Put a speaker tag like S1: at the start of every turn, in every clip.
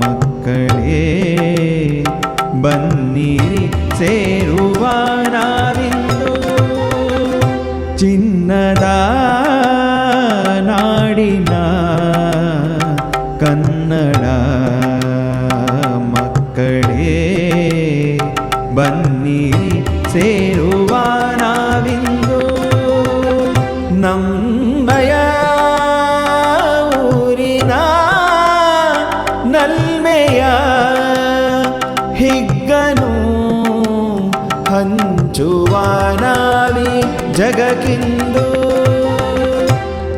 S1: ಮಕ್ಕಳೇ ಬನ್ನಿರಿ ಸೇರುವ ನಾವಿಂದು ಚಿನ್ನದ ನಾಡಿನ ചുവാനാമി ജഗകിന്ദു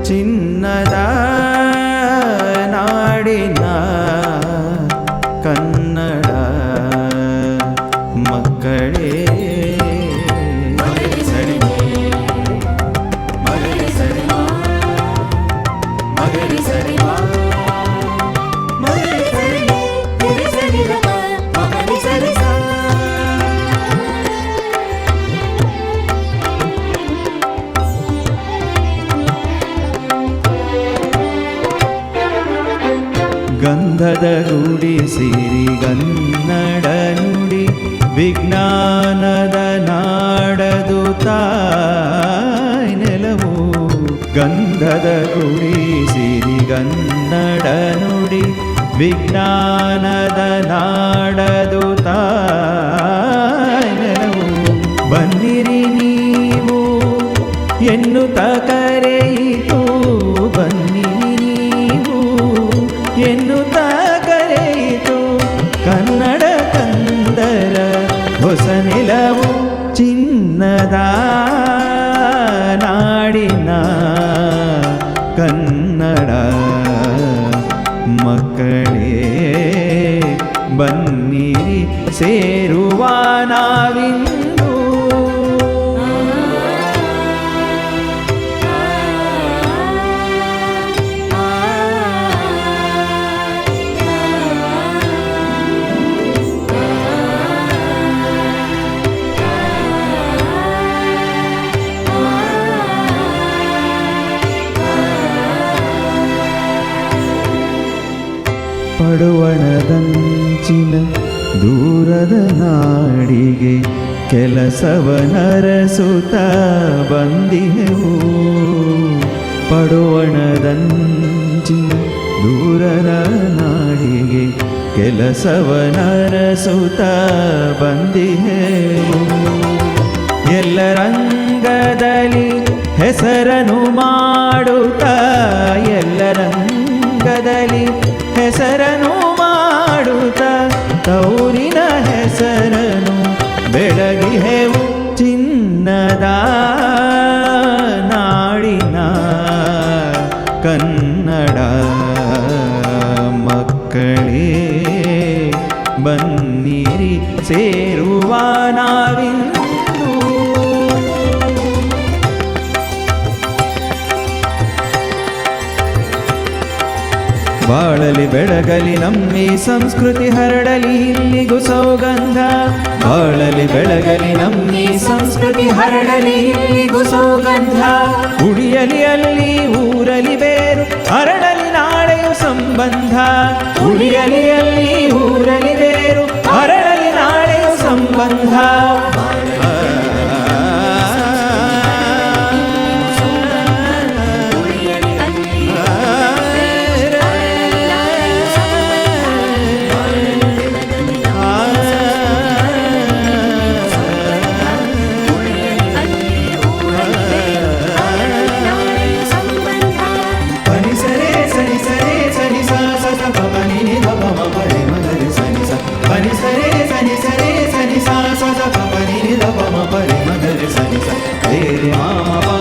S1: ചിന്നതാ ಗಂಧದ ಗುಡಿ ಸಿರಿ ಗನ್ನಡ ನುಡಿ, ವಿಜ್ಞಾನದ ನಾಡದು ತಾಯ್ ನೆಲವು. ಗಂಧದ ಗುಡಿ ಸಿರಿ ಗನ್ನಡ ನುಡಿ, ವಿಜ್ಞಾನದ ನಾಡದು ತಾಯ್ ಮಕ್ಕಳೇ ಬನ್ನಿರಿ ಸೇರುವ ಪಡುವಣದಂಚಿನ ದೂರದ ನಾಡಿಗೆ ಕೆಲಸವನರಸುತ್ತ ಬಂದಿಹೆವು ಪಡುವಣದಂಚಿನ ದೂರದ ನಾಡಿಗೆ ಕೆಲಸವನರಸುತ್ತ ಬಂದಿಹೆವು ಎಲ್ಲ ರಂಗದಲ್ಲಿ ಹೆಸರನು ಮಾಡುತ್ತಾ, ಎಲ್ಲ ರಂಗದಲ್ಲಿ ಹೆಸರನು ಕನ್ನಡ ಮಕ್ಕಳೇ ಬನ್ನಿರಿ ಸೇರುವ ಬಾಳಲಿ ಬೆಳಗಲಿ ನಮ್ಮಿ ಸಂಸ್ಕೃತಿ ಹರಡಲಿ ಇಲ್ಲಿಗೂ ಸೌಗಂಧ. ಬಾಳಲಿ ಬೆಳಗಲಿ ನಮ್ಮಿ ಸಂಸ್ಕೃತಿ ಹರಡಲಿ ಇಲ್ಲಿಗೂ ಸೌಗಂಧ. ಉಳಿಯಲಿ ಅಲ್ಲಿ, ಊರಲಿ ಬೇರು, ಹರಡಲಿ ನಾಳೆಯು ಸಂಬಂಧ. ಉಳಿಯಲಿ ಅಲ್ಲಿ, ಊರಲಿ மாமா